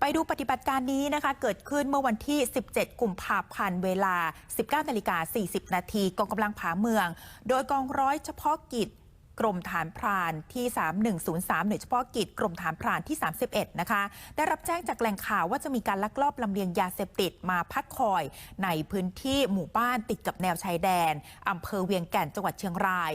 ไปดูปฏิบัติการนี้นะคะ เกิดขึ้นเมื่อวันที่ 17 กุมภาพันธ์เวลา 19นาฬิกา40 นาทีกองกำลังผาเมือง โดยกองร้อยเฉพาะกิจกรมฐานพรานที่ 3103 หน่วยเฉพาะกิจกรมฐานพรานที่ 31 นะคะ ได้รับแจ้งจากแหล่งข่าวว่าจะมีการลักลอบลำเลียงยาเสพติดมาพักคอย ในพื้นที่หมู่บ้านติดกับแนวชายแดนอำเภอเวียงแก่นจังหวัดเชียงราย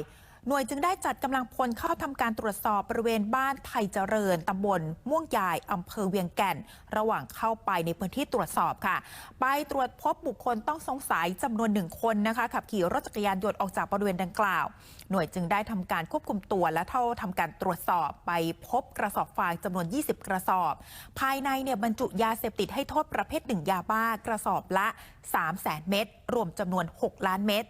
หน่วยจึงได้จัดกำลังพลเข้าทำการตรวจสอบบริเวณบ้านไทยเจริญตำบลม่วงยายอำเภอเวียงแก่น ระหว่างเข้าไปในพื้นที่ตรวจสอบค่ะ ไปตรวจพบบุคคลต้องสงสัยจำนวนหนึ่งคนนะคะขับขี่รถจักรยานยนต์ออกจากบริเวณดังกล่าว หน่วยจึงได้ทำการควบคุมตัวและเท่าทำการตรวจสอบไปพบกระสอบฟางจำนวน 20 กระสอบ ภายในเนี่ยบรรจุยาเสพติดให้โทษประเภทหนึ่งยาบ้ากระสอบละ 3 0 0 0 0 0 เม็ดรวมจำนวน 6 ล้านเม็ด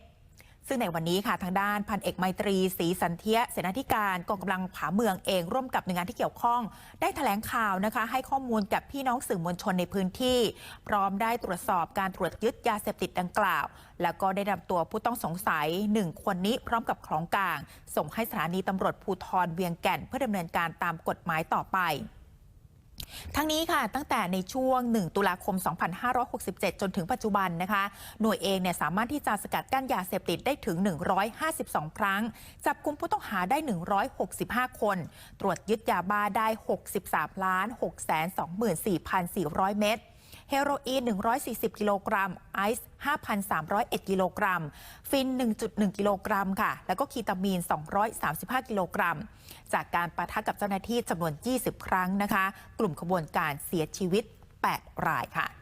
ซึ่งในวันนี้ค่ะทางด้านพันเอกไมตรีศรีสันเทียเสนาธิการกองกำลังผาเมืองเองร่วมกับหน่วยงานที่เกี่ยวข้อง ได้แถลงข่าวนะคะให้ข้อมูลกับพี่น้องสื่อมวลชนในพื้นที่ พร้อมได้ตรวจสอบการตรวจยึดยาเสพติดดังกล่าว แล้วก็ได้นำตัวผู้ต้องสงสัยหนึ่งคนนี้พร้อมกับของกลาง ส่งให้สถานีตำรวจภูธรเวียงแก่น เพื่อดำเนินการตามกฎหมายต่อไป ทั้งนี้ค่ะตั้งแต่ในช่วง 1 ตุลาคม 2567 จนถึงปัจจุบันนะคะ หน่วยเองเนี่ยสามารถที่จะสกัดกั้นยาเสพติดได้ถึง 152 ครั้ง จับกุมผู้ต้องหาได้ 165 คน ตรวจยึดยาบ้าได้ 63ล้าน624,400 เม็ด เฮโรอีน 140 กิโลกรัม ไอซ์ 5,301 กิโลกรัม ฟิน 1.1 กิโลกรัมค่ะ แล้วก็คีตามีน 235 กิโลกรัม จากการปะทะกับเจ้าหน้าที่จำนวน 20 ครั้งนะคะ กลุ่มขบวนการเสียชีวิต 8 รายค่ะ